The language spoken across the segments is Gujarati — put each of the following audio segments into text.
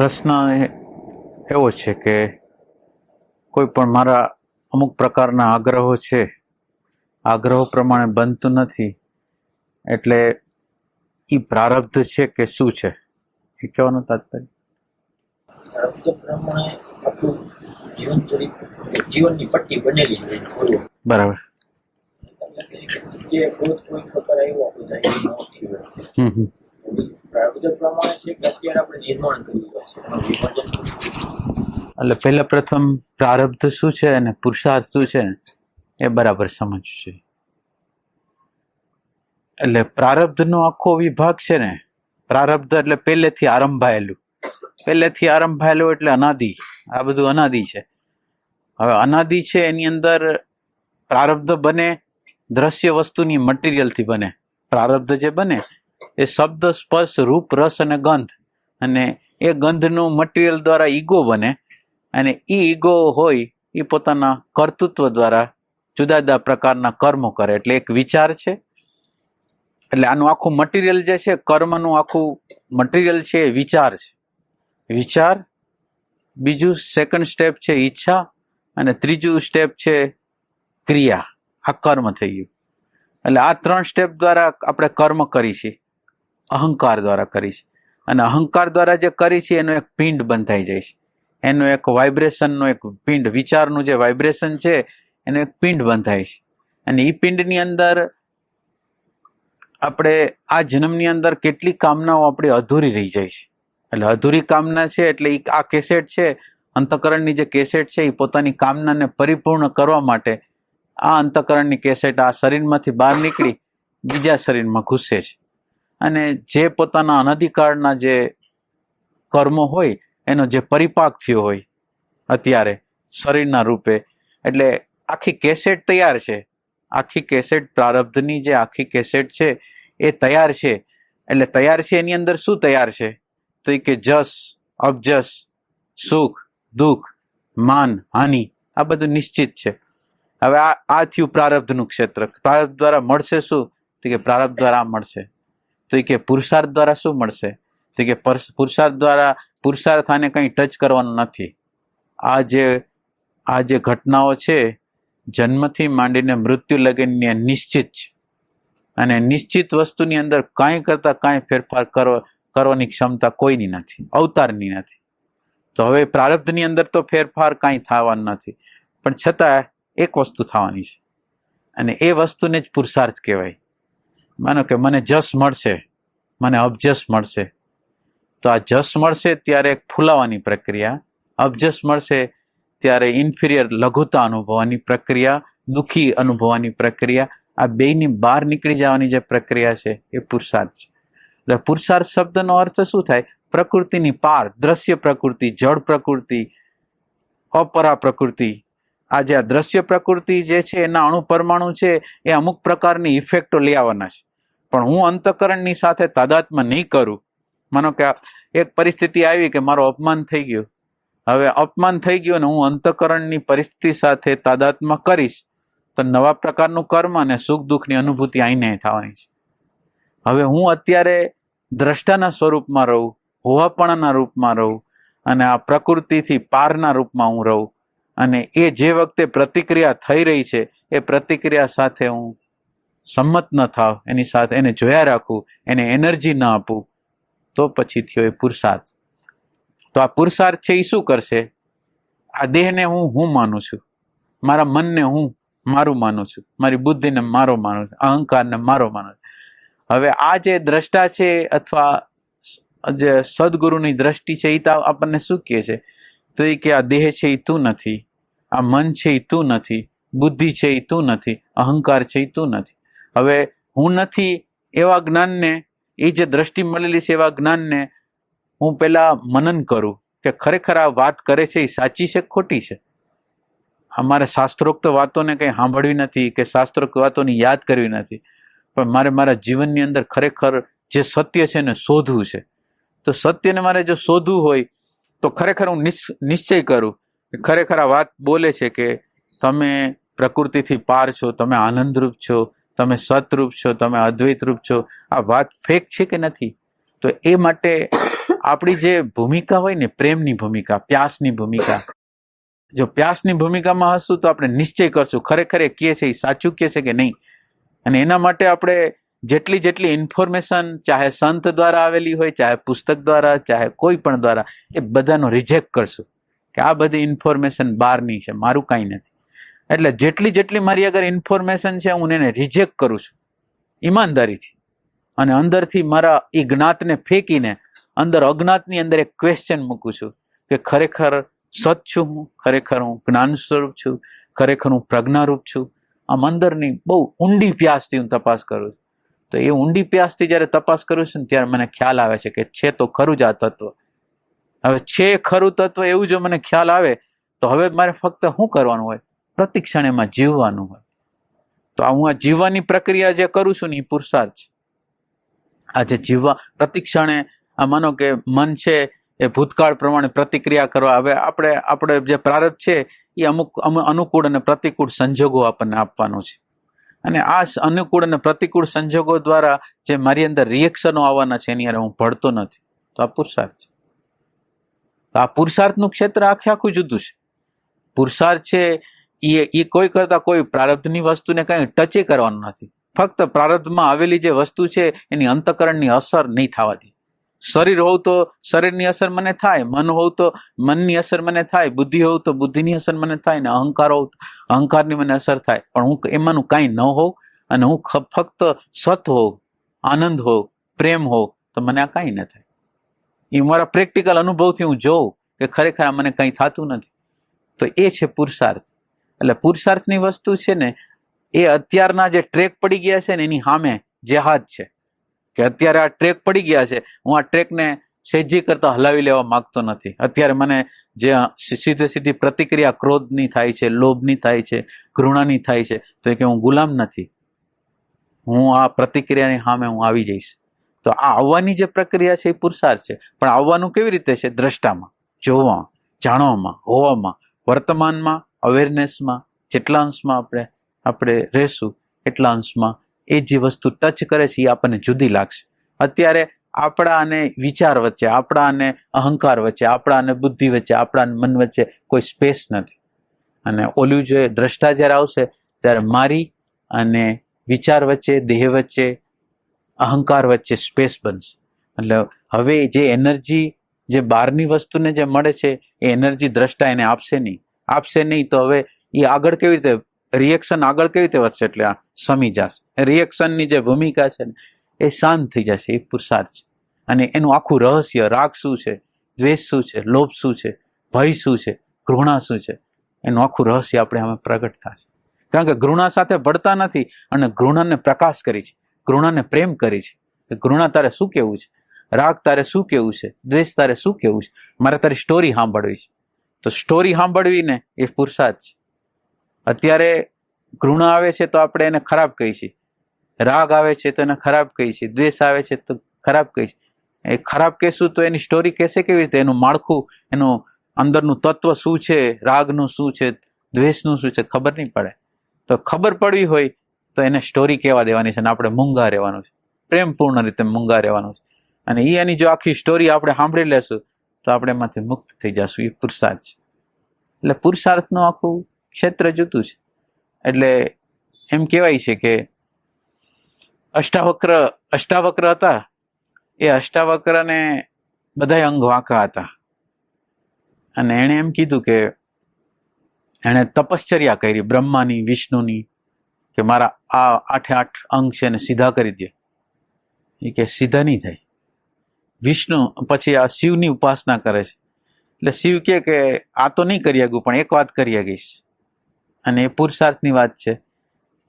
પ્રશ્ન એ- એવો છે કે કોઈ પણ મારા અમુક પ્રકારના આગ્રહો છે. આગ્રહો પ્રમાણે બનતું નથી. એટલે એ પ્રારબ્ધ છે કે શું છે? એ કહેવાનું તાત્પર્ય. પ્રારબ્ધ પ્રમાણે આપણું જીવન ચરિત્ર જીવનની પટ્ટી બનેલી બરાબર. જે કોઈ પ્રકાર આવ્યો આપણે એટલે પહેલા પ્રથમ પ્રારબ્ધ શું છે અને પુરુષાર્થ શું છે એ બરાબર સમજવું છે. એટલે પ્રારબ્ધનો આખો વિભાગ છે ને, પ્રારબ્ધ એટલે પહેલેથી આરંભાયેલું. પહેલેથી આરંભાયેલું એટલે અનાદિ. આ બધું અનાદિ છે. હવે અનાદિ છે એની અંદર પ્રારબ્ધ બને, દ્રશ્ય વસ્તુની મટીરિયલથી બને. પ્રારબ્ધ જે બને એ શબ્દ સ્પર્શ રૂપ, રસ અને ગંધ. અને એ ગંધનું મટીરિયલ દ્વારા ઈગો બને. અને એ ઈગો હોય એ પોતાના કર્તૃત્વ દ્વારા જુદા જુદા પ્રકારના કર્મો કરે. એટલે એક વિચાર છે. એટલે આનું આખું મટીરિયલ જે છે, કર્મનું આખું મટીરિયલ છે એ વિચાર છે. વિચાર, બીજું સેકન્ડ સ્ટેપ છે ઈચ્છા, અને ત્રીજું સ્ટેપ છે ક્રિયા. આ કર્મ થઈ ગયું. એટલે આ ત્રણ સ્ટેપ દ્વારા આપણે કર્મ કરી છે અહંકાર દ્વારા કરી છે. અને અહંકાર દ્વારા જે કરી છે, એનો એક પિંડ બંધાઈ જાય છે. એનું એક વાઇબ્રેશનનો એક પિંડ, વિચારનું જે વાઇબ્રેશન છે, એનો એક પિંડ બંધાય છે. અને એ પિંડની અંદર આપણે આ જન્મની અંદર કેટલી કામનાઓ આપણી અધૂરી રહી જાય છે. એટલે અધૂરી કામના છે, એટલે આ કેસેટ છે, અંતકરણની જે કેસેટ છે એ પોતાની કામનાને પરિપૂર્ણ કરવા માટે આ અંતકરણની કેસેટ આ શરીરમાંથી બહાર નીકળી, બીજા શરીરમાં ઘૂસે છે. અને જે પોતાના અનધિકાળના જે કર્મો હોય, એનો જે પરિપાક થયો હોય, અત્યારે શરીરના રૂપે. એટલે આખી કેસેટ તૈયાર છે. આખી કેસેટ પ્રારબ્ધની જે આખી કેસેટ છે, એ તૈયાર છે. એટલે તૈયાર છે એની અંદર શું તૈયાર છે? તો એ કે જસ, અબજસ, સુખ, દુઃખ, માન, હાનિ, આ બધું નિશ્ચિત છે. હવે આ આ થયું પ્રારબ્ધનું ક્ષેત્ર. પ્રારબ્ધ દ્વારા મળશે શું? તો કે પ્રારબ્ધ દ્વારા મળશે. તો કે પુરુષાર્થ દ્વારા શું મળશે? તો કે પુરુષાર્થ દ્વારા પુરુષાર્થ આને કંઈ ટચ કરવાનો નથી. આ જે આ જે ઘટનાઓ છે, જન્મથી માંડીને મૃત્યુ લગીને નિશ્ચિત છે. અને નિશ્ચિત વસ્તુની અંદર કાંઈ કરતાં કાંઈ ફેરફાર કરવા કરવાની ક્ષમતા કોઈની નથી, અવતારની નથી. તો હવે પ્રારબ્ધની અંદર તો ફેરફાર કાંઈ થવાનું નથી. પણ છતાં એક વસ્તુ થવાની છે. અને એ વસ્તુને જ પુરુષાર્થ કહેવાય. માનો કે મને જસ મળશે. મને અબજસ મળશે. તો આ જસ મળશે ત્યારે એક ફૂલાવાની પ્રક્રિયા, અબજસ મળશે ત્યારે ઇન્ફિરિયર લઘુતા અનુભવવાની પ્રક્રિયા, દુઃખી અનુભવવાની પ્રક્રિયા, આ બેયની બહાર નીકળી જવાની જે પ્રક્રિયા છે એ પુરુષાર્થ છે. એટલે પુરુષાર્થ શબ્દનો અર્થ શું થાય? પ્રકૃતિની પાર, દ્રશ્ય પ્રકૃતિ, જળ પ્રકૃતિ, અપરા પ્રકૃતિ. આ જે આ દ્રશ્ય પ્રકૃતિ જે છે એના અણુ પરમાણુ છે એ અમુક પ્રકારની ઇફેક્ટો લઈ આવવાના છે. પણ હું અંતકરણની સાથે તાદાત્મ નહીં કરું. માનો કે એક પરિસ્થિતિ આવી કે મારો અપમાન થઈ ગયું. હવે અપમાન થઈ ગયું અને હું અંતકરણની પરિસ્થિતિ સાથે તાદાત્મા કરીશ, તો નવા પ્રકારનું કર્મ અને સુખ દુઃખની અનુભૂતિ આઈને થવાની છે. હવે હું અત્યારે દ્રષ્ટાના સ્વરૂપમાં રહું, હોવાપણાના રૂપમાં રહું અને આ પ્રકૃતિથી પારના રૂપમાં હું રહું અને એ જે વખતે પ્રતિક્રિયા થઈ રહી છે, એ પ્રતિક્રિયા સાથે હું સંમત ન થાવ, એની સાથે એને જોયા રાખું, એને એનર્જી ન આપું, તો પછી થયો એ પુરુષાર્થ તો આ પુરુષાર્થ છે એ શું કરશે? આ દેહને હું હું માનું છું. મારા મનને હું મારું માનું છું. મારી બુદ્ધિને મારો માનું છું. અહંકારને મારો માનું છું. હવે આ જે દ્રષ્ટા છે અથવા જે સદગુરુની દ્રષ્ટિ છે એ તો આપણને શું કહે છે? તો એ કે આ દેહ છે એ તું નથી. આ મન છે એ તું નથી. બુદ્ધિ છે એ તું નથી. અહંકાર છે એ તું નથી. હવે હું નથી એવા જ્ઞાનને, એ જે દ્રષ્ટિ મળેલી છે એવા જ્ઞાનને હું પહેલાં મનન કરું કે ખરેખર આ વાત કરે છે એ સાચી છે ખોટી છે? અમારે શાસ્ત્રોક્ત વાતોને કંઈ સાંભળવી નથી કે શાસ્ત્રોક્ત વાતોની યાદ કરવી નથી. પણ મારે મારા જીવનની અંદર ખરેખર જે સત્ય છે એને શોધવું છે. તો સત્યને મારે જો શોધવું હોય, તો ખરેખર હું નિશ્ચ- નિશ્ચય કરું કે ખરેખર આ વાત બોલે છે કે તમે પ્રકૃતિથી પાર છો, તમે આનંદરૂપ છો તમે સતરૂપ છો, તમે અદ્વૈત રૂપ છો, આ વાત ફેક છે કે નથી? તો એ માટે આપણી જે ભૂમિકા હોય ને, પ્રેમની ભૂમિકા, પ્યાસની ભૂમિકા, જો પ્યાસની ભૂમિકામાં હશું તો આપણે નિશ્ચય કરશું, ખરેખર એ કહે છે, એ સાચું કહે છે કે નહીં? અને એના માટે આપણે જેટલી જેટલી ઇન્ફોર્મેશન ચાહે સંત દ્વારા આવેલી હોય, ચાહે પુસ્તક દ્વારા, ચાહે કોઈ પણ દ્વારા, એ બધાનો રિજેક્ટ કરશું. કે આ બધી ઇન્ફોર્મેશન બહારની છે, મારું કાંઈ નથી. એટલે જેટલી જેટલી મારી અગર ઇન્ફોર્મેશન છે, હું એને રિજેક્ટ કરું છું. ઈમાનદારીથી. અને અંદરથી મારા એ જ્ઞાતને ફેંકીને અંદર અજ્ઞાતની અંદર એક ક્વેશ્ચન મૂકું છું કે ખરેખર સત છું હું, ખરેખર હું જ્ઞાન સ્વરૂપ છું, ખરેખર હું પ્રજ્ઞારૂપ છું. આમ અંદરની બહુ ઊંડી પ્યાસથી હું તપાસ કરું છું. તો એ ઊંડી પ્યાસથી જ્યારે તપાસ કરું છું ને ત્યારે મને ખ્યાલ આવે છે કે છે તો ખરું જ આ તત્વ. હવે છે ખરું તત્વ એવું જો મને ખ્યાલ આવે, તો હવે મારે ફક્ત શું કરવાનું હોય? પ્રતિક્ષણેમાં જીવવાનું હોય. તો હું આ જીવવાની પ્રક્રિયા જે કરું છું ને એ પુરુષાર્થ છે. આ જે જીવવા પ્રતિક્ષણે આ માનો કે મન છે એ ભૂતકાળ પ્રમાણે પ્રતિક્રિયા કરવા, હવે આપણે આપણે જે પ્રારબ્ધ છે એ અમુક, અમુ- અનુકૂળ અને પ્રતિકૂળ સંજોગો આપણને આપવાનું છે. અને આ અનુકૂળ અને પ્રતિકૂળ સંજોગો દ્વારા જે મારી અંદર રિએક્શનો આવવાના છે એની હારે હું ભળતો નથી. તો આ પુરુષાર્થ છે. તો આ પુરુષાર્થનું ક્ષેત્ર આખે આખું જુદું છે. પુરુષાર્થ છે એ એ કોઈ કરતાં કોઈ પ્રારબ્ધની વસ્તુને કંઈ ટચે કરવાનું નથી. ફક્ત પ્રારબ્ધમાં આવેલી જે વસ્તુ છે, એની અંતકરણની અસર નહીં થવાથી. શરીર હોવ તો શરીરની અસર મને થાય, મન હોવ તો મનની અસર મને થાય, બુદ્ધિ હોવ તો બુદ્ધિની અસર મને થાય, ને અહંકાર હોવ અહંકારની મને અસર થાય. પણ હું એમાંનું કાંઈ ન હોઉં, અને હું ફક્ત સત હોઉં, આનંદ હોઉં, પ્રેમ હોઉં, તો મને આ કાંઈ ન થાય. એ મારા પ્રેક્ટિકલ અનુભવથી હું જોઉં કે ખરેખર આ મને કંઈ થતું નથી. તો એ છે પુરુષાર્થ. એટલે પુરુષાર્થની વસ્તુ છે ને, એ અત્યારના જે ટ્રેક પડી ગયા છે ને, એની સામે જેહાદ છે. કે અત્યારે આ ટ્રેક પડી ગયા છે, હું આ ટ્રેકને સેજી કરતા હલાવી લેવા માંગતો નથી. અત્યારે મને જે સીધે સીધી પ્રતિક્રિયા ક્રોધની થાય છે, લોભની થાય છે, ઘૃણાની થાય છે, તો એ કે હું ગુલામ નથી. હું આ પ્રતિક્રિયાની સામે હું આવી જઈશ. તો આ આવવાની જે પ્રક્રિયા છે એ પુરુષાર્થ છે. પણ આવવાનું કેવી રીતે છે? દ્રષ્ટામાં, જોવામાં, જાણવામાં, હોવામાં, વર્તમાનમાં અવેરનેસમાં જેટલા અંશમાં આપણે આપણે રહેશું, એટલા અંશમાં એ જે વસ્તુ ટચ કરે છે, એ આપણને જુદી લાગશે. અત્યારે આપણા અને વિચાર વચ્ચે, આપણા અને અહંકાર વચ્ચે, આપણા અને બુદ્ધિ વચ્ચે, આપણા અને મન વચ્ચે કોઈ સ્પેસ નથી. અને ઓલું જે દ્રષ્ટા જ્યારે આવશે, ત્યારે મારી અને વિચાર વચ્ચે, દેહ વચ્ચે, અહંકાર વચ્ચે સ્પેસ બનશે. એટલે હવે જે એનર્જી જે બહારની વસ્તુને જે મળે છે, એ એનર્જી દ્રષ્ટા એને આપશે નહીં. આપશે નહીં તો હવે એ આગળ કેવી રીતે રિએક્શન આગળ કેવી રીતે વધશે એટલે આ સમી જશે રિએક્શનની જે ભૂમિકા છે ને, એ શાંત થઈ જશે, એ પુરુષાર્થ છે. અને એનું આખું રહસ્ય, રાગ શું છે, દ્વેષ શું છે, લોભ શું છે, ભય શું છે, ઘૃણા શું છે, એનું આખું રહસ્ય આપણે હવે પ્રગટ થશે. કારણ કે ઘૃણા સાથે ભળતા નથી અને ઘૃણાને પ્રકાશ કરી છે. ઘૃણાને પ્રેમ કરી છે. કે ઘૃણા તારે શું કેવું છે? રાગ તારે શું કેવું છે? દ્વેષ તારે શું કેવું છે? મારે તારી સ્ટોરી સાંભળવી છે. તો સ્ટોરી સાંભળવીને એ પુરસાદ છે. અત્યારે ઘૃણા આવે છે તો આપણે એને ખરાબ કહીએ છીએ. રાગ આવે છે તો એને ખરાબ કહીએ છીએ. દ્વેષ આવે છે તો ખરાબ કહીએ એ ખરાબ કહેશું તો એની સ્ટોરી કહેશે કેવી રીતે? એનું માળખું, એનું અંદરનું તત્વ શું છે? રાગનું શું છે? દ્વેષનું શું છે? ખબર નહીં પડે. તો ખબર પડવી હોય તો એને સ્ટોરી કહેવા દેવાની છે અને આપણે મૂંગા રહેવાનું છે. પ્રેમપૂર્ણ રીતે મૂંગા રહેવાનું છે. અને એ એની જો આખી સ્ટોરી આપણે સાંભળી લેશું તો આપણે એમાંથી મુક્ત થઈ જશું, એ પુરુષાર્થ છે. એટલે પુરુષાર્થનું આખું ક્ષેત્ર જૂતું છે. એટલે એમ કહેવાય છે કે અષ્ટાવક્ર અષ્ટાવક્ર હતા. એ અષ્ટાવક્રને બધા અંગ વાંકા હતા. અને એણે એમ કીધું કે એણે તપશ્ચર્યા કરી, બ્રહ્માની, વિષ્ણુની, કે મારા આ આઠે આઠ અંગ છે એને સીધા કરી દે. એ કે સીધા નહીં થાય. વિષ્ણુ પછી આ શિવની ઉપાસના કરે છે. એટલે શિવ કે કે આ તો નહીં કરી આગું, પણ એક વાત કરી આગીશ. અને એ પુરુષાર્થની વાત છે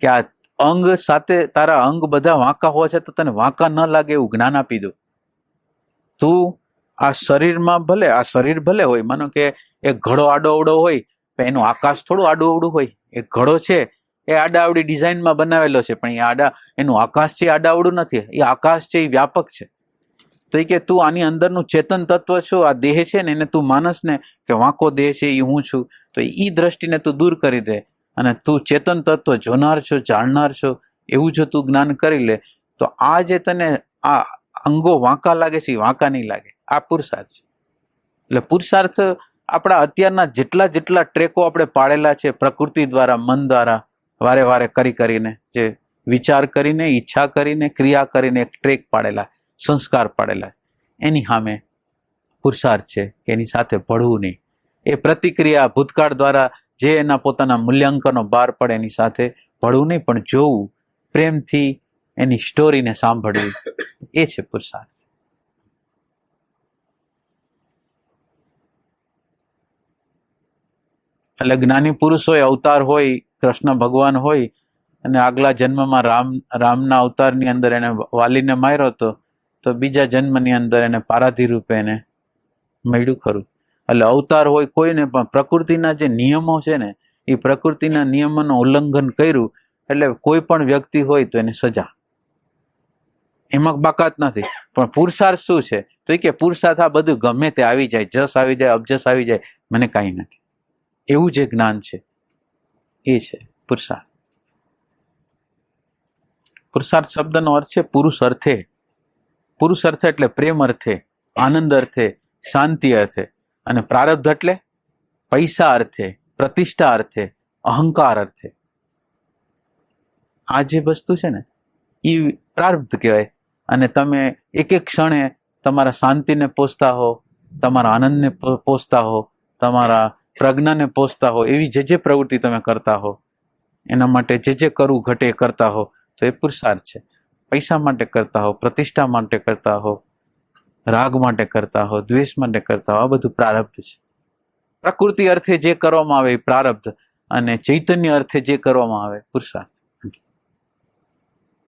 કે આ અંગ સાથે તારા અંગ બધા વાંકા હોવા છે તો તને વાંકા ન લાગે એવું જ્ઞાન આપી દો તું આ શરીરમાં ભલે, આ શરીર ભલે હોય, માનો કે એક ઘડો આડો અવડો હોય, પણ એનું આકાશ થોડું આડું અવડું હોય. એક ઘડો છે, એ આડાવડી ડિઝાઇનમાં બનાવેલો છે, પણ એ આડા, એનું આકાશ છે એ આડાવડું નથી. એ આકાશ છે એ વ્યાપક છે. તો એ કે તું આની અંદરનું ચેતન તત્વ છો, આ દેહ છે ને એને તું માનસને કે વાંકો દેહ છે એ હું છું. તો એ દ્રષ્ટિને તું દૂર કરી દે અને તું ચેતન તત્વ જોનાર છો, જાણનાર છો, એવું જો તું જ્ઞાન કરી લે, તો આ જે તને આ અંગો વાંકા લાગે છે એ વાંકા નહીં લાગે. આ પુરુષાર્થ છે. એટલે પુરુષાર્થ આપણા અત્યારના જેટલા જેટલા ટ્રેકો આપણે પાડેલા છે પ્રકૃતિ દ્વારા, મન દ્વારા, વારે વારે કરી કરીને, જે વિચાર કરીને, ઈચ્છા કરીને, ક્રિયા કરીને એક ટ્રેક પાડેલા. સંસ્કાર પાડેલા છે. એની સામે પુરુષાર્થ છે કે એની સાથે ભળવું નહીં. એ પ્રતિક્રિયા ભૂતકાળ દ્વારા જે એના પોતાના મૂલ્યાંકનો બહાર પડે એની સાથે ભળવું નહીં, પણ જોવું, પ્રેમથી એની સ્ટોરીને સાંભળવી, એ છે પુરુષાર્થ એટલે જ્ઞાની પુરુષ હોય, અવતાર હોય, કૃષ્ણ ભગવાન હોય, અને આગલા જન્મમાં રામ, રામના અવતારની અંદર એને વાલીને માર્યો હતો તો બીજા જન્મની અંદર એને પારાધી રૂપે એને મળ્યું ખરું. એટલે અવતાર હોય કોઈને પણ પ્રકૃતિના જે નિયમો છે ને, એ પ્રકૃતિના નિયમોનું ઉલ્લંઘન કર્યું, એટલે કોઈ પણ વ્યક્તિ હોય તો એને સજા. એમાં બાકાત નથી. પણ પુરુષાર્થ શું છે? તો એ કે પુરુષાર્થ આ બધું ગમે તે આવી જાય, જસ આવી જાય, અબજસ આવી જાય, મને કાંઈ નથી. એવું જે જ્ઞાન છે, એ છે પુરુષાર્થ પુરુષાર્થ શબ્દનો અર્થ છે પુરુષ અર્થે પુરુષ અર્થ એટલે પ્રેમ અર્થે, આનંદ અર્થે, શાંતિ અર્થે. અને પ્રારબ્ધ એટલે પૈસા અર્થે, પ્રતિષ્ઠા અર્થે, અહંકાર અર્થે. આ જે વસ્તુ છે ને એ પ્રારબ્ધ કહેવાય. અને તમે એક એક ક્ષણે તમારા શાંતિને પોષતા હો, તમારા આનંદને પોષતા હો, તમારા પ્રજ્ઞાને પોષતા હો, એવી જે જે પ્રવૃત્તિ તમે કરતા હો, એના માટે જે જે કરવું ઘટે કરતા હો, તો એ પુરુષાર્થ છે. પૈસા માટે કરતા હો, પ્રતિષ્ઠા માટે કરતા હો, રાગ માટે કરતા હો, દ્વેષ માટે કરતા હો, આ બધું પ્રારબ્ધ છે. પ્રકૃતિ અર્થે જે કરવામાં આવે એ પ્રારબ્ધ અને ચૈતન્ય અર્થે જે કરવામાં આવે પુરુષાર્થ.